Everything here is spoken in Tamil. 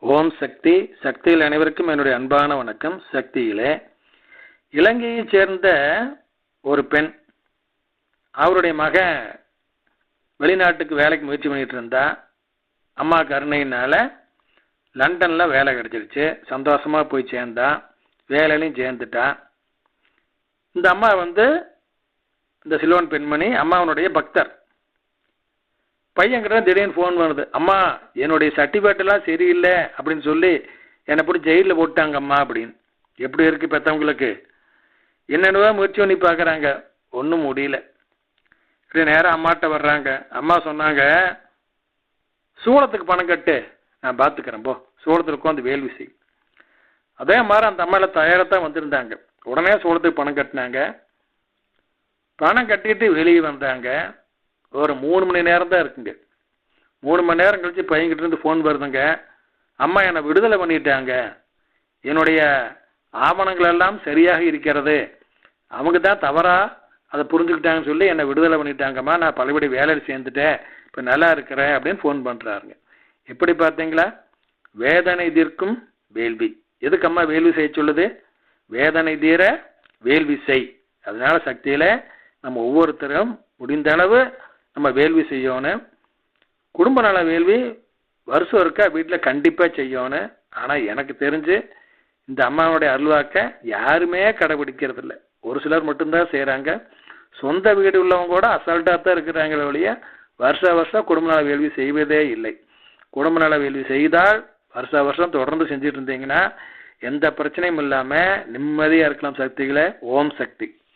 ஓம் சக்தி சக்தியில் அனைவருக்கும் என்னுடைய அன்பான வணக்கம். சக்தியிலே இலங்கையைச் சேர்ந்த ஒரு பெண் அவருடைய மகன் வெளிநாட்டுக்கு வேலைக்கு முயற்சி பண்ணிட்டு இருந்தா. அம்மா கருணையினால லண்டன்ல வேலை கிடைச்சிருச்சு. சந்தோஷமா போய் சேர்ந்தான் வேலையிலையும் சேர்ந்துட்டா. இந்த அம்மா வந்து இந்த சிலோன் பெண்மணி அம்மாவனுடைய பக்தர். பையன்கிட்ட திடீர்னு ஃபோன் வருது. அம்மா என்னுடைய சர்டிஃபிகேட்டெல்லாம் சரியில்லை அப்படின்னு சொல்லி என்னை போட்டு ஜெயிலில் போட்டாங்க அம்மா அப்படின்னு. எப்படி இருக்கு பெற்றவங்களுக்கு என்னென்னவோ முயற்சி பண்ணி பார்க்குறாங்க ஒன்றும் முடியல. சரி நேராக அம்மாட்ட வர்றாங்க. அம்மா சொன்னாங்க சூளத்துக்கு பணம் கட்டு. நான் பார்த்துக்கிறேன் போ. சூளத்தில் உட்காந்து வேள்வி செய் அதே மாதிரி அந்த அம்மாவில் தயாராக வந்திருந்தாங்க. உடனே சூளத்துக்கு பணம் கட்டினாங்க. பணம் கட்டிட்டு வெளியே வந்தாங்க. ஒரு மூணு மணி நேரம் தான் இருக்குங்க. மூணு மணி நேரம் கழித்து பையன்கிட்ட இருந்து ஃபோன் வருதுங்க. அம்மா என்னை விடுதலை பண்ணிட்டாங்க. என்னுடைய ஆவணங்கள் எல்லாம் சரியாக இருக்கிறது. அவங்க தான் தவறாக அதை புரிஞ்சுக்கிட்டாங்கன்னு சொல்லி என்னை விடுதலை பண்ணிட்டாங்கம்மா. நான் பழையபடி வேலையில் சேர்ந்துட்டேன். இப்போ நல்லா இருக்கிறேன் அப்படின்னு ஃபோன் பண்ணுறாருங்க எப்படி பார்த்தீங்களா? வேதனை தீர்க்கும் வேள்வி. எதுக்கம்மா வேள்வி செய்ய சொல்லுது? வேதனை தீர வேள்வி செய். அதனால சக்தியில் நம்ம ஒவ்வொருத்தரும் முடிந்த அளவு நம்ம வேள்வி செய்யணும் குடும்ப நல வேள்வி வருஷம் இருக்கா வீட்டில் கண்டிப்பாக செய்யணும் ஆனால் எனக்கு தெரிஞ்சு இந்த அம்மாவுடைய அருள்வாக்க யாருமே கடைபிடிக்கிறது இல்லை ஒரு சிலர் மட்டும்தான் செய்கிறாங்க சொந்த வீடு உள்ளவங்க கூட அசால்ட்டாக தான் இருக்கிறாங்களே ஒழிய வருஷ வருஷம் குடும்ப நல வேள்வி செய்வதே இல்லை. குடும்ப நல வேள்வி செய்தால் வருஷ வருஷம் தொடர்ந்து செஞ்சுட்டு இருந்தீங்கன்னா எந்த பிரச்சனையும் இல்லாமல் நிம்மதியாக இருக்கலாம் சக்திகளை ஓம் சக்தி.